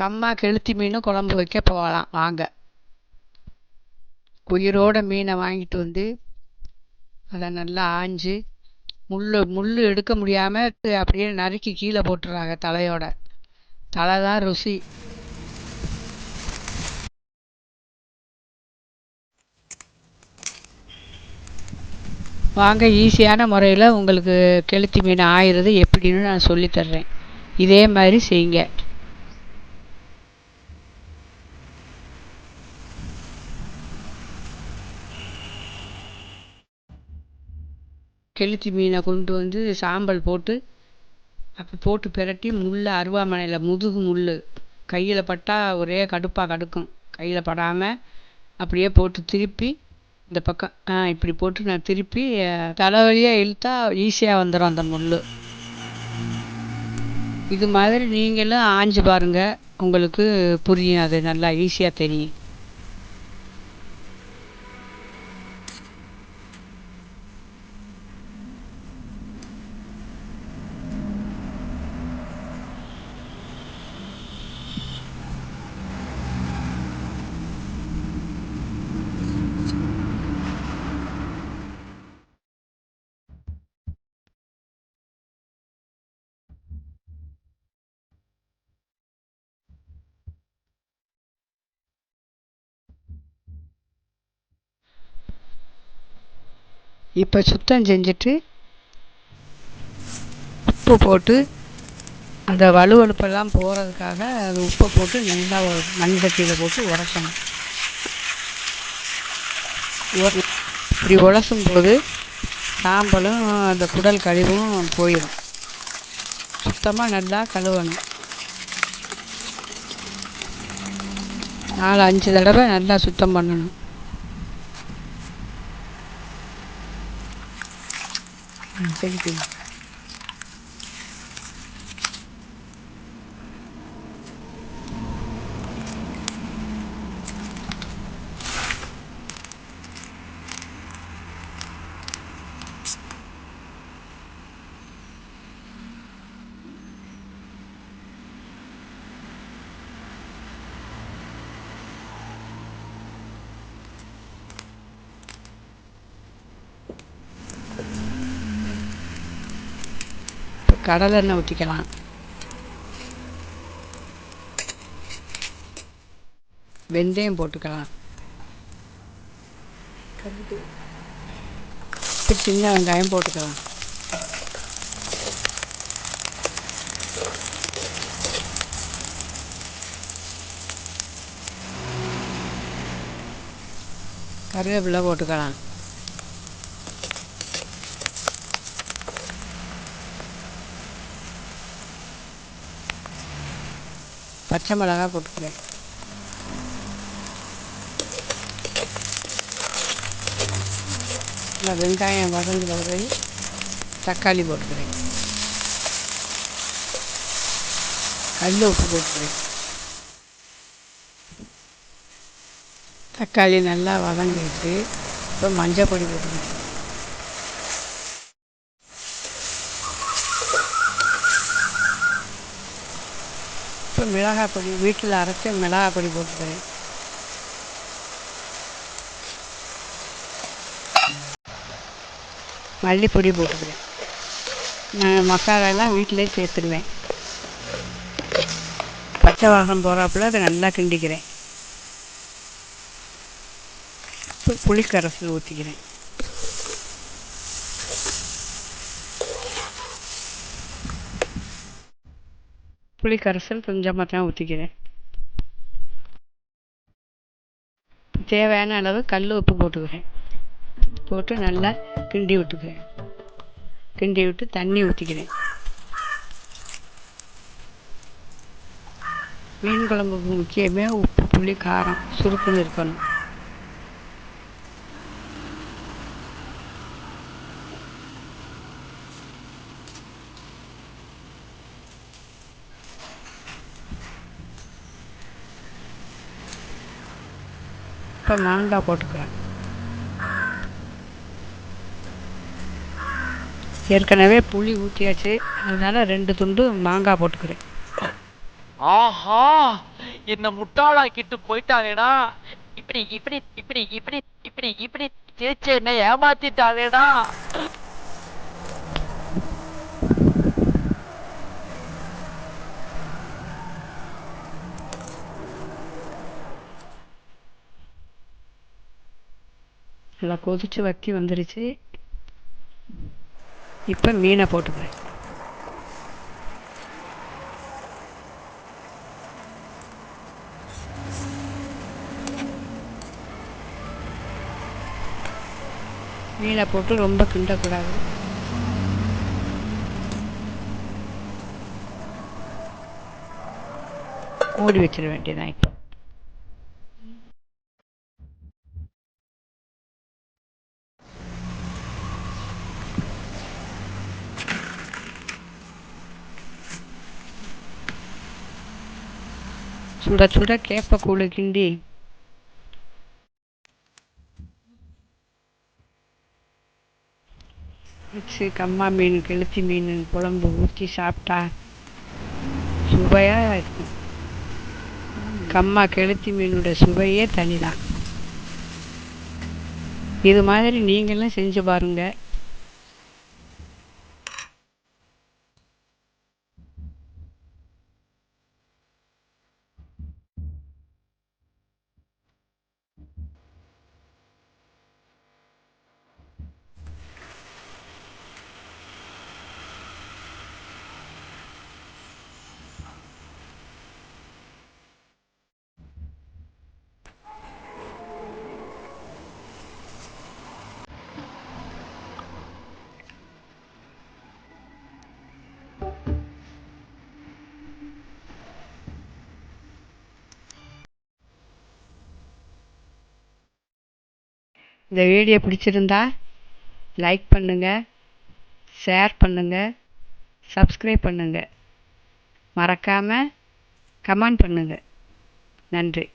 கம்மா கெளுத்தி மீன் குழம்பு வைக்க போகலாம் வாங்க. உயிரோட மீனை வாங்கிட்டு வந்து அதை நல்லா ஆஞ்சு முள் முள் எடுக்க முடியாமல் அப்படியே நறுக்கி கீழே போட்டுறாங்க தலையோட. தலை தான் ருசி. வாங்க ஈஸியான முறையில் உங்களுக்கு கெளுத்தி மீன் ஆயிடுறது எப்படின்னு நான் சொல்லித்தர்றேன் இதே மாதிரி செய்யுங்க. கெளுத்தி மீனை கொண்டு வந்து சாம்பல் போட்டு அப்போ போட்டு பிரட்டி முள்ளை அருவாமனையில் முதுகு முள் கையில் பட்டால் ஒரே கடுப்பாக கடுக்கும். கையில் படாமல் அப்படியே போட்டு திருப்பி இந்த பக்கம் ஆ இப்படி போட்டு நான் திருப்பி தலை வழியாக இழுத்தா ஈஸியாக வந்துடும் அந்த முள் இது மாதிரி நீங்களும் ஆஞ்சு பாருங்கள் உங்களுக்கு புரியும் அது நல்லா ஈஸியாக தெரியும். இப்போ சுத்தம் செஞ்சுட்டு உப்பு போட்டு அந்த வழுவழுப்பெல்லாம் போகிறதுக்காக அது உப்பை போட்டு நல்லா மண் சட்டியில் போட்டு உரசணும் இப்படி உரசும் போது சாம்பலும் அந்த குடல் கழிவும் போயிடும். சுத்தமாக நல்லா கழுவணும். நாலு அஞ்சு தடவை நல்லா சுத்தம் பண்ணணும். சரி இப்போ கடலெண்ணெய் ஊற்றிக்கலாம் வெந்தயம் போட்டுக்கலாம். இப்போ சின்ன வெங்காயம் போட்டுக்கலாம். கருவேப்பிலை போட்டுக்கலாம். பச்சை மிளகா போட்டுக்கிறேன். நல்லா வெங்காயம் வதங்கி பிறகு தக்காளி போட்டுக்கிறேன். கல் உப்பு போட்டுக்கிறேன். தக்காளி நல்லா வதங்கிட்டு இப்போ மஞ்சள் பொடி போட்டுக்கிறேன். இப்போ மிளகாய் பொடி வீட்டில் அரைச்ச மிளகாய் பொடி போட்டுக்கிறேன். மல்லிப்பொடி போட்டுக்கிறேன். நான் மசாலாலாம் வீட்டிலே சேர்த்துடுவேன். பச்சை வாசம் போகிறாப்புல அதை நல்லா கிண்டிக்கிறேன். இப்போ ஊற்றிக்கிறேன் புளி கரைசல் கொஞ்சமாக தான் ஊற்றிக்கிறேன் தேவையான அளவு கல் உப்பு போட்டுக்கிறேன். போட்டு நல்லா கிண்டி விட்டுக்கிறேன். கிண்டி விட்டு தண்ணி ஊற்றிக்கிறேன் மீன் குழம்புக்கு முக்கியமே உப்பு புளி காரம் சுருக்குன்னு இருக்கணும். இப்போ மாங்காய் போட்டுக்கிறேன் ஏற்கனவே புளி ஊற்றியாச்சு அதனால் ரெண்டு துண்டு மாங்காய் போட்டுக்கிறேன் ஆஹா என்ன முட்டாளாக்கிட்டு போயிட்டாங்கடா இப்படி இப்படி இப்படி இப்படி இப்படி இப்படி திருச்சி என்ன ஏமாத்திட்டாங்கடா நல்லா கொதிச்சு வத்தி வந்துருச்சு. இப்போ மீனை போட்டுக்கிறேன். மீனை போட்டு ரொம்ப கிண்டக்கூடாது. மூடி வச்சிட வேண்டியதான் இப்போ. சுட சுட கேப்பக்கூழு கிண்டி. வச்சு கம்மா மீன் கெளுத்தி மீன் குழம்பு ஊற்றி சாப்பிட்டா சுவையாக இருக்கும். கம்மா கெளுத்தி மீனோட சுவையே தனிதான். இது மாதிரி நீங்களும் செஞ்சு பாருங்கள் இந்த வீடியோ பிடிச்சிருந்தா லைக் பண்ணுங்கள் ஷேர் பண்ணுங்கள் சப்ஸ்கிரைப் பண்ணுங்கள் மறக்காமல் கமெண்ட் பண்ணுங்கள் நன்றி.